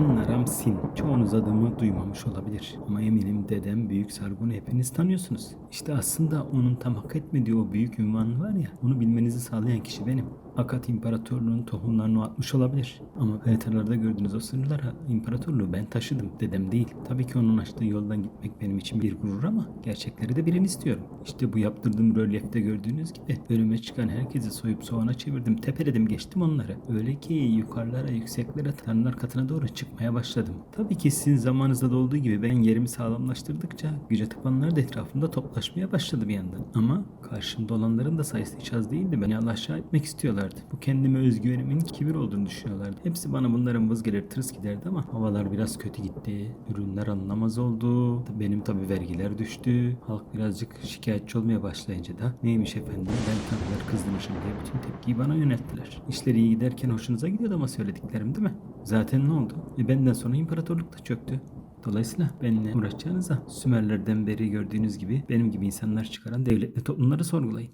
Metin. Çoğunuz adımı duymamış olabilir. Ama eminim dedem Büyük Sargun'u hepiniz tanıyorsunuz. İşte aslında onun tam hak etmediği o büyük ünvan var ya, onu bilmenizi sağlayan kişi benim. Akat İmparatorluğu'nun tohumlarını atmış olabilir. Ama haritalarda gördüğünüz o sınırlara imparatorluğu ben taşıdım. Dedem değil. Tabii ki onun açtığı yoldan gitmek benim için bir gurur ama gerçekleri de bilin istiyorum. İşte bu yaptırdığım rölyefte gördüğünüz gibi önüme çıkan herkesi soyup soğana çevirdim. Tepeledim geçtim onları. Öyle ki yukarılara yükseklere tanrılar katına doğru çıkmaya başladım. Tabii ki sizin zamanınızda da olduğu gibi ben yerimi sağlamlaştırdıkça güce tapanlar da etrafımda toplaşmaya başladı bir yandan. Ama karşımda olanların da sayısı hiç az değildi. Beni alaşağı etmek istiyorlardı. Bu kendime özgüvenimin kibir olduğunu düşünüyorlardı. Hepsi bana bunların vız gelir tırıs giderdi ama havalar biraz kötü gitti. Ürünler anlamaz oldu. Benim tabi vergiler düştü. Halk birazcık şikayetçi olmaya başlayınca da neymiş efendim ben tanrıları kızdırmışım diye bütün tepkiyi bana yönelttiler. İşler iyi giderken hoşunuza gidiyordu ama söylediklerim değil mi? Zaten ne oldu? E benden sonra imparatorluk da çöktü. Dolayısıyla benimle uğraşacağınıza Sümerlerden beri gördüğünüz gibi benim gibi insanlar çıkaran devletli toplumları sorgulayın.